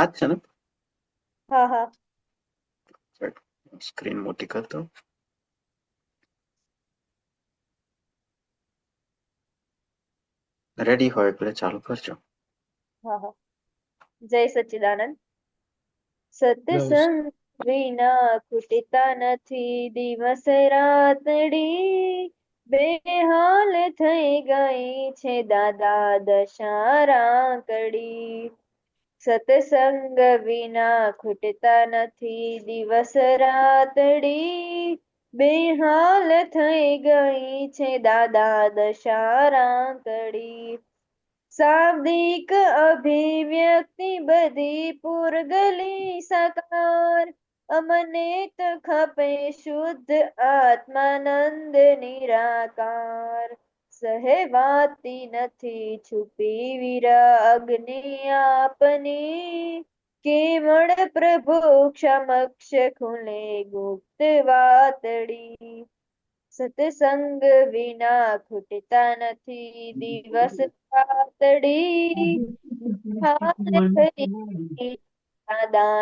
આ છે ને? હા હા. સ્ક્રીન મોટી કરતો રેડી હોય એટલે ચાલુ કરજો. હા હા. જય સચ્ચિદાનંદ સત્સંગ વિના ખૂટતા નથી. દિવસ રાતડી બેહાલ થઈ ગઈ છે દાદા દશા કડી સત્સંગ વિના ખૂટતા નથી. દિવસ રાતડી બેહાલ થઈ ગઈ છે દાદા દશારા કડી શાબ્દિક અભિવ્યક્તિ બધી પૂરગલી સાકાર. અમને તો ખપે શુદ્ધ આત્માનંદ નિરાકાર. સહેવાતી નથી છુપી વિરાગને આપની. કેવળ પ્રભુ ક્ષમક્ષ ખુલે ગુપ્ત વાતડી. સત્સંગ વિના ખૂટતા નથી દિવસ રાતડી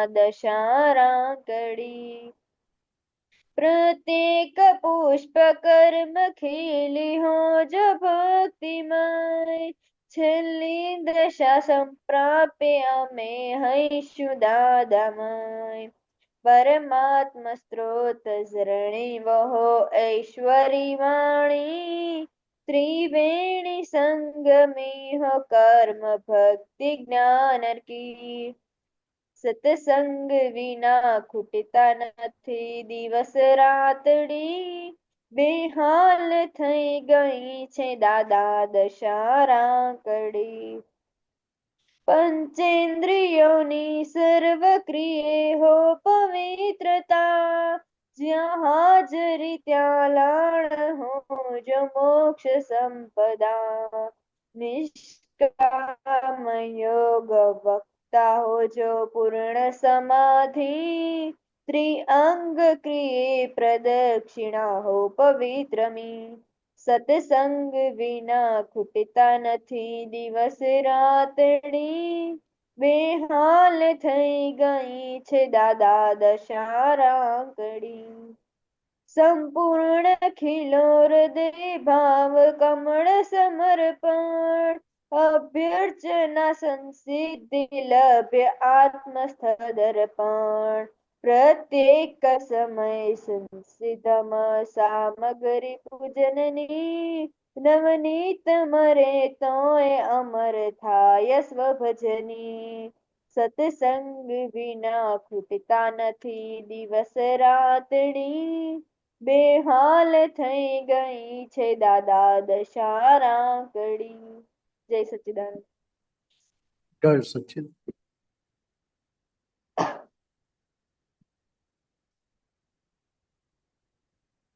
દશારા કડી પ્રત્યેક પુષ્પ કર્મ ખીલી હો જો ભક્તિમય. છેલ્લી દશા સંપ્રાપ્ય અમે હૈશું દાદામય. પરમાત્મ સ્ત્રોત ઝરણી વહો ઐશ્વરી વાણી. ત્રિવેણી સંગમી હો કર્મ ભક્તિ જ્ઞાન કી. સત્સંગ વિના ખૂટતા નથી. દિવસ રાતડી બેહાલ થઈ ગઈ છે દાદા દશારા કડી પંચેન્દ્રિયોની સર્વ ક્રિયે હો પવિત્રતા. જ્યાં હાજરી ત્યાં લાણ હો જો મોક્ષ સંપદા. નિષ્કામ યોગ વક્તા હો જો પૂર્ણ સમાધિ, ત્રિઅંગ ક્રિયે પ્રદક્ષિણા હો પવિત્રમી સતસંગ વિના ખૂટતા નથી દિવસ રાતડી બેહાલ થઈ ગઈ છે દાદા દશારા કડી સંપૂર્ણ ખીલો હૃદય ભાવ કમળ સમર્પણ. અભ્યર્ચના સંસિદ્ધિ આત્મસ્થદર્પણ. પ્રત્યેક સમય સંસિદ્ધમ સામગ્રી પૂજનની નવનીત મરે તોય અમર થાય સ્વભજની. સત્સંગ વિના ખૂટતા નથી દિવસ રાતડી બેહાલ થઈ ગઈ છે દાદા દશારા કડી જય સચિદાનંદ. જય સચિદ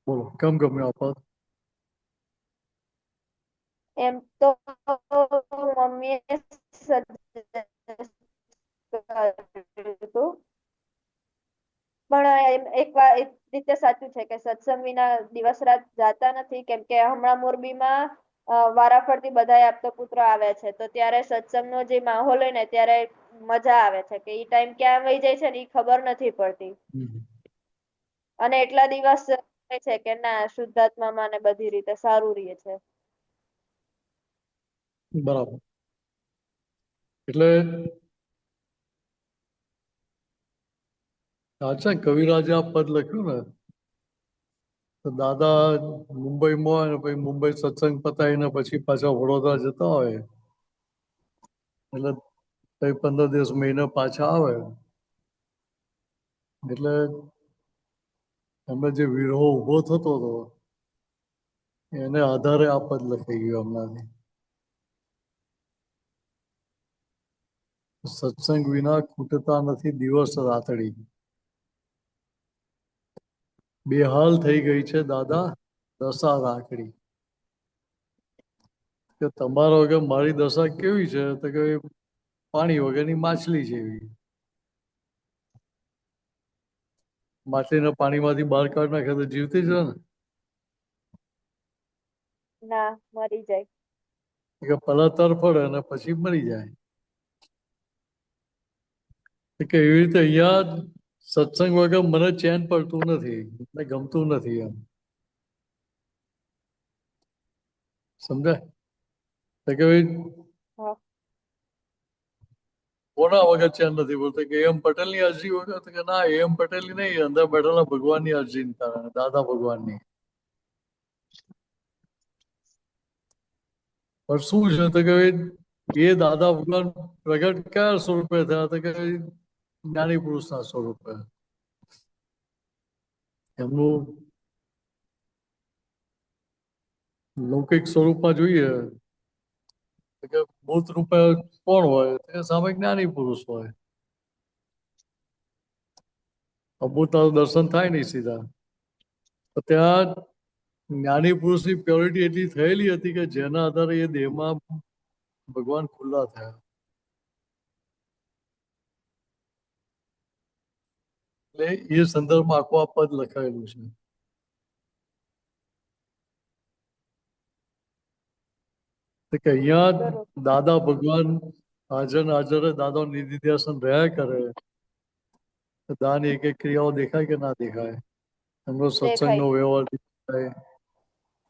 બોલો કેમ ગમ્યું આ પદ? એમ તો મમ્મીએ પણ એક રીતે સાચું છે કે સત્સંગ વિના દિવસ રાત જાતા નથી કેમ કે હમણાં મોરબીમાં વારાફરતી બધા આપતો પુત્ર આવે છે. તો ત્યારે સત્સંગનો જે માહોલ હોય ને ત્યારે મજા આવે છે કે ઈ ટાઈમ ક્યાં વહી જાય છે ને ઈ ખબર નથી પડતી. અને એટલા દિવસ છે કે ના શુદ્ધાત્મામાં ને બધી રીતે સારું રહે છે. બરાબર. એટલે સાચા કવિરાજે આ પદ લખ્યું ને દાદા મુંબઈમાં હોય પછી મુંબઈ સત્સંગ પતાવીને પછી પાછા વડોદરા જતા હોય. એટલે પંદર દિવસ મહિને પાછા આવે. એટલે એમને જે વિરોહ ઊભો થતો હતો, એને આધારે આ પદ લખાઈ ગયું હમણાંથી સત્સંગ વિના ખૂટતા નથી દિવસ રાતડી બેહાલ થઈ ગઈ છે દાદા દશા રાખડી. કે તમારો વગર મારી દશા કેવી છે? તો કે પાણી વગરની માછલી જેવી. માછલીને પાણીમાંથી બહાર કાઢ નાખે તો જીવતી જ રહે ને? ના મરી જાય. કે પહેલા તરફડે અને પછી મરી જાય. કે એવી રીતે અહીંયા સત્સંગ વગર મને ચેન પડતું નથી મને ગમતું નથી એમ. સમજાય? કે કોના વગર ચેન નથી બોલતો કે એમ પટેલની અરજી વગર કે ના એમ પટેલની નહીં અંદર બેઠેલા ભગવાનની અરજીને કારણે દાદા ભગવાનની. પણ શું છે? તો કે એ દાદા ભગવાન પ્રગટ કયા સ્વરૂપે થયા? તો કે જ્ઞાની પુરુષના સ્વરૂપે એમનું લૌકિક સ્વરૂપમાં જોઈએ કે મૂર્ત રૂપે કોણ હોય તે સામે જ્ઞાની પુરુષ હોય અમૂર્તના તો દર્શન થાય નહીં સીધા ત્યાં જ્ઞાની પુરુષની પ્યોરિટી એટલી થયેલી હતી કે જેના આધારે એ દેહમાં ભગવાન ખુલ્લા થયા એટલે એ સંદર્ભમાં આખું આ પદ લખાયેલું છે. કે અહીંયા દાદા ભગવાન હાજર હાજર દાદા નિધિધ્યાસન રહ્યા કરે. દાન એક એક ક્રિયાઓ દેખાય કે ના દેખાય? એમનો સત્સંગનો વ્યવહાર દેખાય.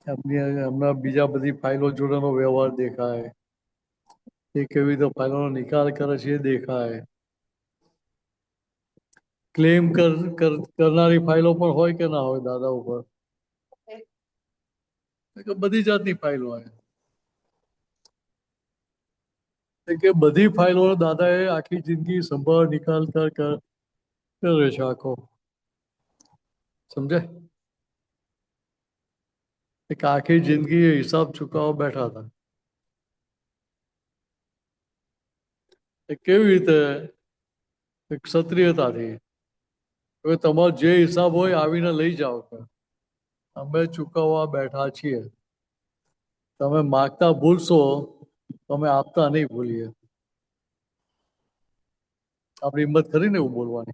એમની એમના બીજા બધી ફાઇલો જોડેનો વ્યવહાર દેખાય. એ કેવી રીતે ફાઇલોનો નિકાલ કરે છે એ દેખાય. ક્લેમ કર કર- કરનારી ફાઇલો પણ હોય કે ના હોય દાદા ઉપર? બધી જાતની ફાઇલો હોય. કે બધી ફાઇલો દાદાએ આખી જિંદગી સંભાળ નિકાલ કર કર છે આખો. સમજે એક આખી જિંદગી હિસાબ ચુકાવવા બેઠા હતા. કેવી રીતે ક્ષત્રિયતાથી હવે તમારો જે હિસાબ હોય આવીને લઈ જાઓ કે. અમે ચૂકવવા બેઠા છીએ. તમે માગતા ભૂલશો તો અમે આપતા નહીં ભૂલીએ. આપણી હિંમત ખરી ને એવું બોલવાની?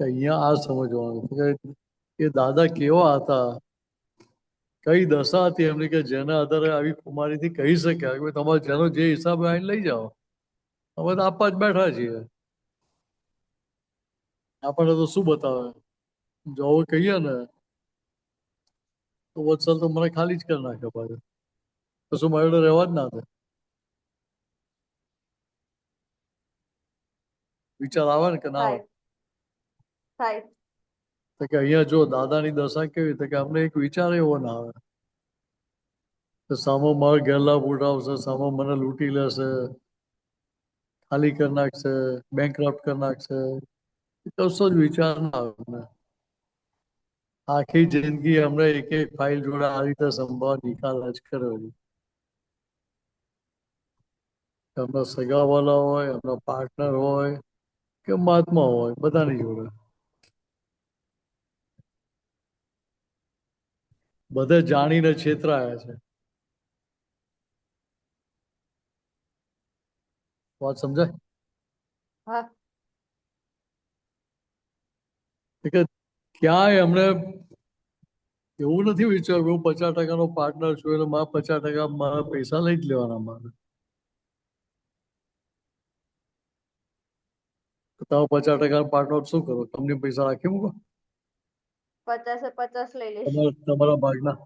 અહીંયા આ સમજવાનું કે એ દાદા કેવા હતા? કઈ દશા હતી એમની કે જેના આધારે આવી કુમારીથી કહી શક્યા કે તમારે જેનો જે હિસાબ આવીને લઈ જાઓ. અમે તો આપવા જ બેઠા છીએ. આપણને તો શું બતાવે? જો હવે કહીએ ને તો વત્સલ તો મને ખાલી જ કરી નાખે પાછું. તો શું મારે તો રહેવા જ ના થાય વિચાર આવે ને કે ના આવે? થાય. તો કે અહીંયા જો દાદાની દશા કેવી? તો કે અમને એક વિચાર એવો ના આવે. કે સામો માર ગેરલાભ ઉઠાવશે સામો મને લૂંટી લેશે, ખાલી કરી નાખશે બેંક કરી નાખશે. કશો જ વિચાર ના આવે આખી જિંદગી અમને એક એક ફાઇલ જોડે આ રીતે સંભાવ નિકાલ જ કર્યો એમના સગાવાલા હોય, એમના પાર્ટનર હોય, કે મહાત્મા હોય, બધાની જોડે. બધે જાણીને છેતરાયા છે. વાત સમજાય? કે ક્યાંય એમણે એવું નથી વિચાર્યું હું પચાસ ટકાનો પાર્ટનર છું એટલે મારા પચાસ ટકા મારા પૈસા લઈ જ લેવાના મારે. તમે પચાસ ટકા પાર્ટનર શું કરો? તમને પૈસા રાખી મૂકો. પચાસે પચાસ લઈ લઈશ. તમારા ભાગના.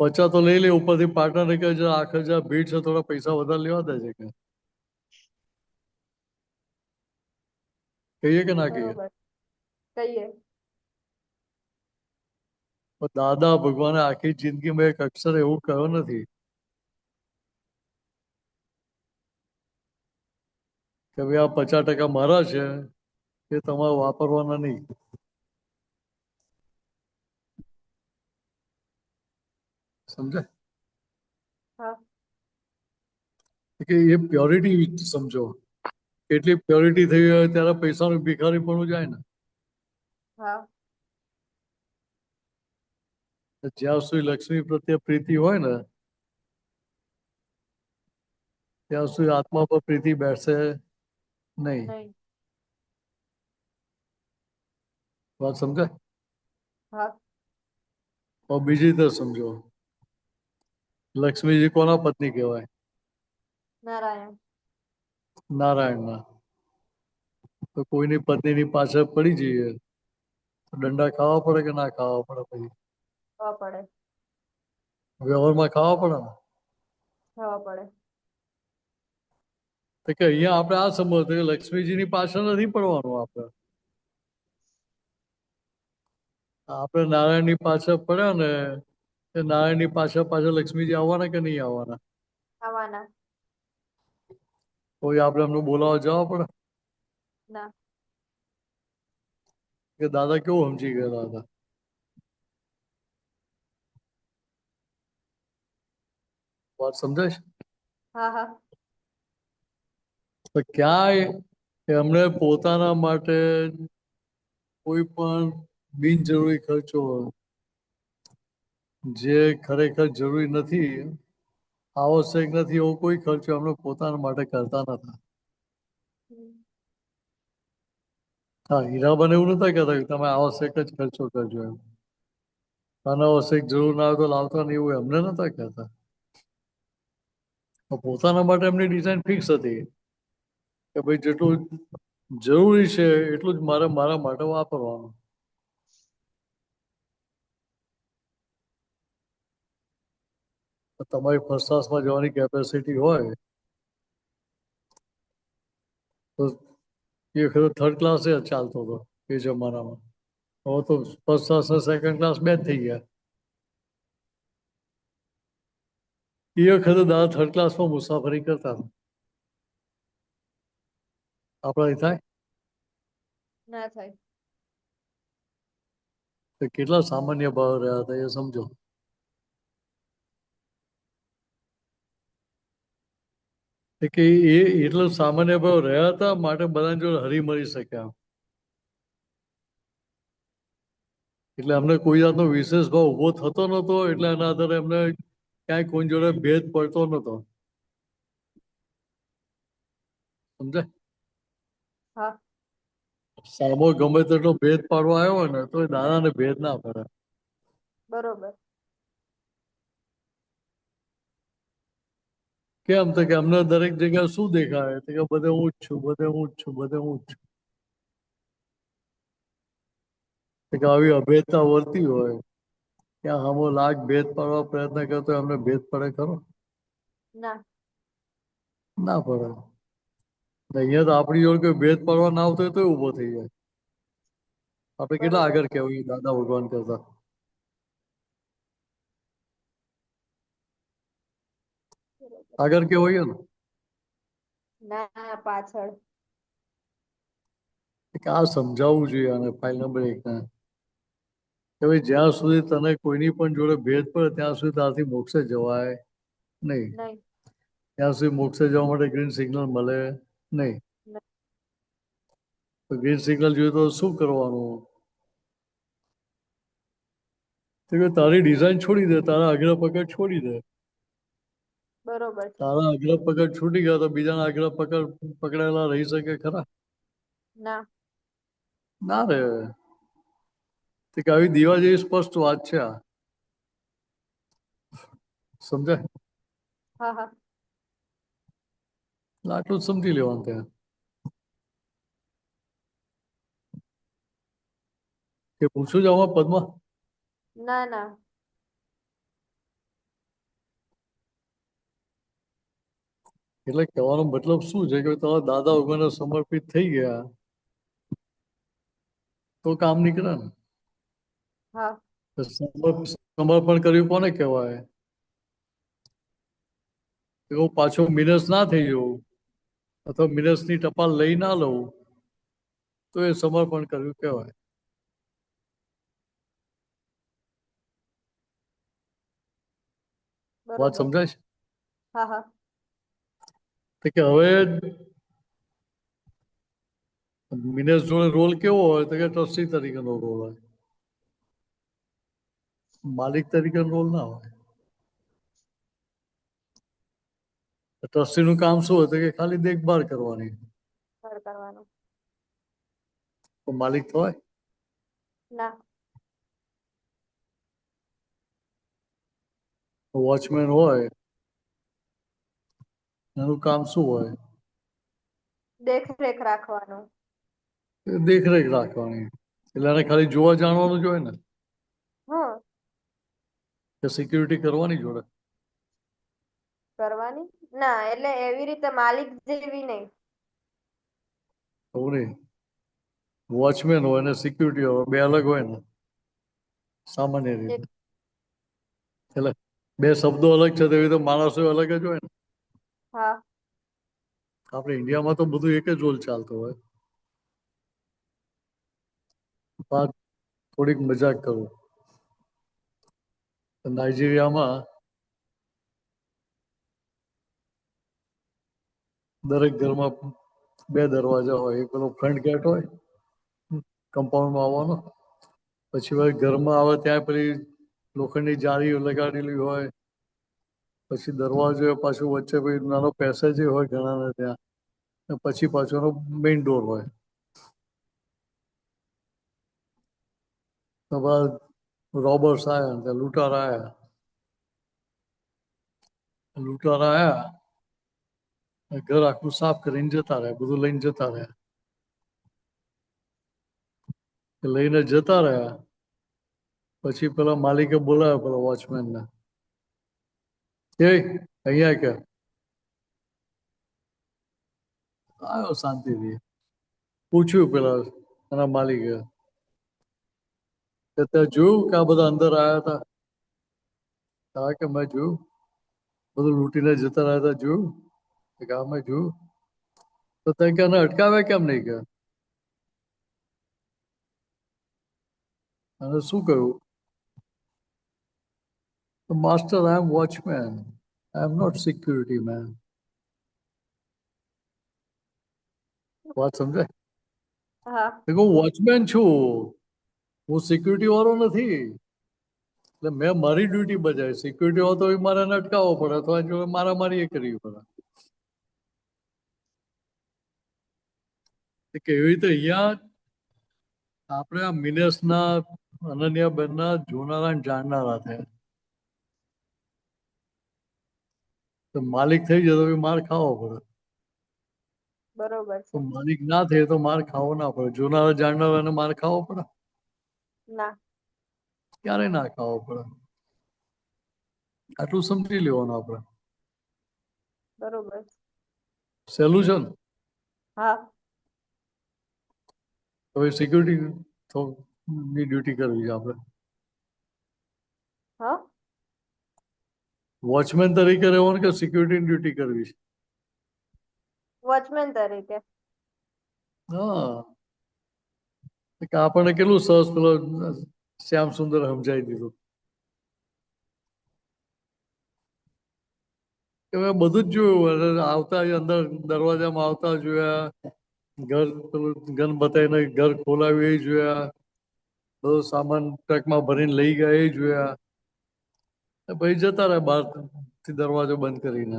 પચાસ તો લઈ લે ઉપરથી પાર્ટનર કે જે આખર જે ભીડ છે થોડા પૈસા વધારે લેવા દે છે કે? કહીએ કે ના કહીએ? કહીએ. દાદા ભગવાને આખી જિંદગીમાં એક અક્ષર એવું કહ્યું નથી. કે ભાઈ આ પચાસ ટકા મારા છે. એ તમારે વાપરવાના નહીં. સમજાય કે એ પ્યોરિટી સમજો. કેટલી પ્યોરિટી થઈ હોય ત્યારે પૈસાનું ભિખારી પણ જાય ને. જ્યાં સુધી લક્ષ્મી પ્રત્યે પ્રીતિ હોય ને ત્યાં સુધી આત્મા પર પ્રીતિ બેસશે નહીં નહીં વાત સમજાય હા. બીજી રીતે સમજો. લક્ષ્મીજી કોના પત્ની કહેવાય? નારાયણ. નારાયણના. તો કોઈની પત્નીની પાછળ પડી જઈએ. તો દંડા ખાવા પડે કે ના ખાવા પડે પછી? ખાવા પડે. વ્યવહારમાં ખાવા પડે ને? ખાવા પડે. તો કે અહીંયા આપણે આ સમજવું કે લક્ષ્મીજીની પાછળ નથી પડવાનું આપણે. આપણે નારાયણની પાછળ પડ્યા ને એ નારાયણની પાછળ પાછળ લક્ષ્મીજી આવવાના કે નહીં આવવાના? આવવાના. કોઈ આપણે એમનું બોલાવવા જવા પડે. ના. કે દાદા કેવું સમજી ગયેલા હતા વાત સમજાય હા હા. તો ક્યાંય એમણે પોતાના માટે કોઈ પણ બિનજરૂરી ખર્ચો જે ખરેખર જરૂરી નથી, આવશ્યક નથી, એવો કોઈ ખર્ચો એમણે પોતાના માટે કરતા નતા. હા હીરાબન એવું નતા કહેતા તમે આવશ્યક જ ખર્ચો કરજો એમ. અનાવશ્યક જરૂર ના હોય તો લાવતા નહીં એવું એમને નતા કહેતા. પોતાના માટે એમની ડિઝાઇન ફિક્સ હતી કે ભાઈ જેટલું જરૂરી છે એટલું જ મારે મારા માટે વાપરવાનું. તમારી ફર્સ્ટ ક્લાસમાં જવાની કેપેસિટી હોય તો એ વખતે થર્ડ ક્લાસ ચાલતો હતો એ જમાનામાં. હવે તો ફર્સ્ટ ક્લાસ ને સેકન્ડ ક્લાસ બે થઈ ગયા. એ વખતે દાદા થર્ડ ક્લાસમાં મુસાફરી કરતા હતા. આપણાથી થાય? ના થાય. કેટલા સામાન્ય ભાવ રહ્યા હતા એ સમજો. કે એ એટલો સામાન્ય ભાવ રહ્યા હતા માટે બધાને જોડે હરી મળી શક્યા એટલે અમને કોઈ જાતનો વિશેષ ભાવ ઊભો થતો નતો એટલે એના આધારે એમને ક્યાંય કોઈ જોડે ભેદ પડતો નતો સમજાય? હા. સામો ગમે તેટલો ભેદ પાડવા આવ્યો હોય ને તો એ દાદાને ભેદ ના પડે. બરોબર. કેમ તો કે અમને દરેક જગ્યાએ શું દેખાય? તો કે બધે હું જ છું બધે હું જ છું બધે હું જ છું. કે આવી અભેદતા વર્તી હોય ત્યાં હમો લાખ ભેદ પાડવા પ્રયત્ન કરતો અમને ભેદ પડે ખરો? ના. ના પડે. અહીંયા તો આપણી જોડે કોઈ ભેદ પાડવા ના આવતો હોય તો ઊભો થઈ જાય. આપણે કેટલા આગળ કહેવાય દાદા ભગવાન કરતા બરોબર. કે હોય ને ના પાછળ. આ સમજાવવું જોઈએ અને ફાઇલ નંબર એક ને. કે ભાઈ જ્યાં સુધી તને કોઈની પણ જોડે ભેદ પડે ત્યાં સુધી ત્યાંથી મોક્ષે જવાય નહીં. ત્યાં સુધી મોક્ષે જવા માટે ગ્રીન સિગ્નલ મળે નહીં. તો ગ્રીન સિગ્નલ જોઈએ તો શું કરવાનું? તો તારી ડિઝાઇન છોડી દે તારા આગળ પકડ છોડી દે. બરોબર. તારા આગલા પકડ છૂટી ગયા તો બીજાના આગલા પકડ પકડાયેલા રહી શકે ખરા? ના. ના રે. તે કે આવી દીવા જેવી સ્પષ્ટ વાત છે આ. સમજાય? હા હા. આટલું જ સમજી લેવાનું ત્યાં કે પૂછું જ આમાં પદમાં? ના ના. એટલે કહેવાનો મતલબ શું છે કે તમારા દાદા વગરને સમર્પિત થઈ ગયા તો કામ નીકળે ને. સમર્પણ કર્યું કોને કહેવાય? હું પાછો મિનસ ના થઈ જવું અથવા મિનસની ટપાલ લઈ ના લઉં તો એ સમર્પણ કર્યું કહેવાય. વાત સમજાય છે? હા હા. કે હવે મિનેશ જોડે રોલ કેવો હોય તો કે ટ્રસ્ટી તરીકેનો રોલ હોય. માલિક તરીકેનો રોલ ના હોય. ટ્રસ્ટી નું કામ શું હોય તો કે ખાલી દેખભાળ કરવાની. માલિક તો હોય? ના. વોચમેન હોય? એનું કામ શું હોય? દેખરેખ રાખવાનું. દેખરેખ રાખવાની. એટલે એને ખાલી જોવા જાણવાનું જ હોય ને? કે સિક્યુરિટી કરવાની જોડે? કરવાની? ના એટલે એવી રીતે માલિક જેવી નહીં. એવું નહીં? વોચમેન હોય ને સિક્યુરિટી હોય બે અલગ હોય ને? સામાન્ય રીતે. એટલે બે શબ્દો અલગ છે તેવી રીતે માણસો અલગ જ હોય ને? આપણે ઇન્ડિયામાં તો બધું એક જ રોલ ચાલતો હોય. વાત થોડીક મજાક કરું. નાઇજીરિયામાં દરેક ઘરમાં બે દરવાજા હોય. એક પેલો ફ્રન્ટ ગેટ હોય કમ્પાઉન્ડમાં આવવાનો. પછી ઘરમાં આવે ત્યાં પેલી લોખંડની જાળી લગાડેલી હોય. પછી દરવાજો પાછું વચ્ચે કોઈ નાનો પેસેજ હોય ઘણાને ત્યાં પછી પાછળનો મેઇન ડોર હોય. બાદ રોબર્સ આવ્યા ત્યાં લૂંટાર આવ્યા લૂંટાર આવ્યા ઘર આખું સાફ કરીને જતા રહ્યા, બધું લઈને જતા રહ્યા. લઈને જતા રહ્યા, પછી પેલા માલિકે બોલાવ્યા, પેલા વોચમેનને એ અહીંયા કે. આવ્યો શાંતિથી પૂછ્યું પેલા એના માલિકે. કે તે જોયું કે આ બધા અંદર આવ્યા હતા? હા કે મેં જોયું. બધું લૂંટીને જતા રહ્યા હતા જોયું. કે હા મેં જોયું. તો તે કે એને અટકાવ્યા કેમ નહીં કે? અને શું કહ્યું એમ watchman I am not security man વાત સમજાય હા વોચમેન છું હું સિક્યુરિટી વાળો નથી એટલે મેં મારી ડ્યુટી બજાવી સિક્યુરિટી વાળો તો મારે અટકાવવો પડે અથવા જો મારામારી એ કરવી પડે કેવી રીતે અહીંયા આપણે આ અનન્યા અનન્યાબેનના જોનારા ને જાણનારા થયા તો માલિક થઈ જતો તો માર ખાવો પડે. બરોબર છે. માલિક ના થાય તો માર ખાવો ના પડે. જોનારા જાણનારાને માર ખાવો પડે? ના. ક્યારે ના ખાવો પડે? આટલું સમજી લેવાનું આપણે. બરોબર. સહેલું છે ને? હા. હવે સિક્યુરિટી ની ડ્યુટી કરવી છે આપણે. હા? વોચમેન તરીકે રહેવાનું કે સિક્યુરિટી ડ્યુટી કરવી છે? વોચમેન તરીકે. હા. આપણને કેટલું સરસ પેલો શ્યામ સુંદર સમજાવી દીધું. કે બધું જ જોયું. આવતા અંદર દરવાજામાં આવતા જોયા. ઘર પેલું ગન બતાવીને ઘર ખોલાવ્યું એ જોયા. બધો સામાન ટ્રકમાં ભરીને લઈ ગયા એ જોયા. પછી જતા રહ્યા બહારથી દરવાજો બંધ કરીને.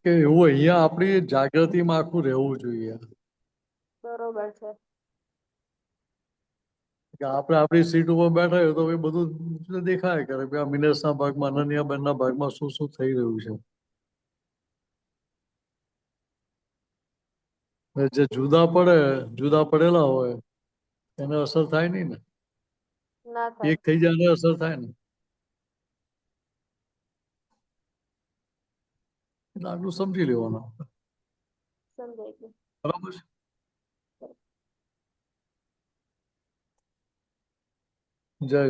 કે એવું અહીંયા આપણી જાગૃતિમાં આખું રહેવું જોઈએ. બરોબર છે. કે આપણે આપણી સીટ ઉપર બેઠા હોય તો ભાઈ બધું દેખાય કરે કે આ મિનર્સના ભાગમાં અનન્યાબેનના ભાગમાં શું શું થઈ રહ્યું છે. જે જુદા પડે જુદા પડેલા હોય એને અસર થાય નહીં ને. એક થઈ જાય એને અસર થાય ને. એટલે આટલું સમજી લેવાનું બરાબર છે? જય